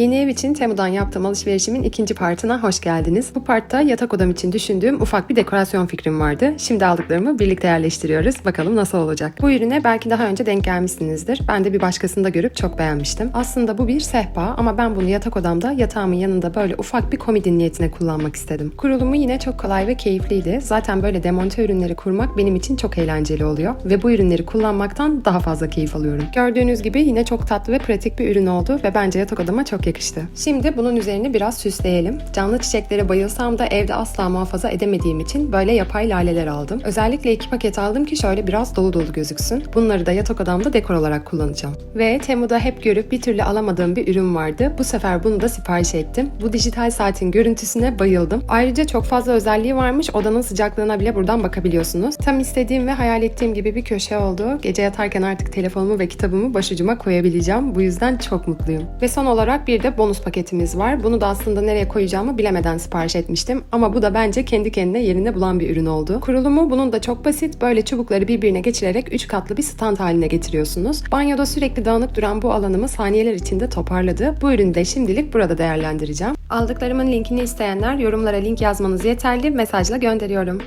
Yeni ev için Temu'dan yaptığım alışverişimin ikinci partına hoş geldiniz. Bu partta yatak odam için düşündüğüm ufak bir dekorasyon fikrim vardı. Şimdi aldıklarımı birlikte yerleştiriyoruz. Bakalım nasıl olacak. Bu ürüne belki daha önce denk gelmişsinizdir. Ben de bir başkasında görüp çok beğenmiştim. Aslında bu bir sehpa ama ben bunu yatak odamda yatağımın yanında böyle ufak bir komodin niyetine kullanmak istedim. Kurulumu yine çok kolay ve keyifliydi. Zaten böyle demonte ürünleri kurmak benim için çok eğlenceli oluyor ve bu ürünleri kullanmaktan daha fazla keyif alıyorum. Gördüğünüz gibi yine çok tatlı ve pratik bir ürün oldu ve bence yatak odama çok yakıştı. Şimdi bunun üzerini biraz süsleyelim. Canlı çiçeklere bayılsam da evde asla muhafaza edemediğim için böyle yapay laleler aldım. Özellikle iki paket aldım ki şöyle biraz dolu dolu gözüksün. Bunları da yatak odamda dekor olarak kullanacağım. Ve Temu'da hep görüp bir türlü alamadığım bir ürün vardı. Bu sefer bunu da sipariş ettim. Bu dijital saatin görüntüsüne bayıldım. Ayrıca çok fazla özelliği varmış. Odanın sıcaklığına bile buradan bakabiliyorsunuz. Tam istediğim ve hayal ettiğim gibi bir köşe oldu. Gece yatarken artık telefonumu ve kitabımı başucuma koyabileceğim. Bu yüzden çok mutluyum. Ve son olarak bir de bonus paketimiz var. Bunu da aslında nereye koyacağımı bilemeden sipariş etmiştim. Ama bu da bence kendi kendine yerini bulan bir ürün oldu. Kurulumu bunun da çok basit. Böyle çubukları birbirine geçirerek 3 katlı bir stand haline getiriyorsunuz. Banyoda sürekli dağınık duran bu alanımı saniyeler içinde toparladı. Bu ürünü de şimdilik burada değerlendireceğim. Aldıklarımın linkini isteyenler yorumlara link yazmanız yeterli. Mesajla gönderiyorum.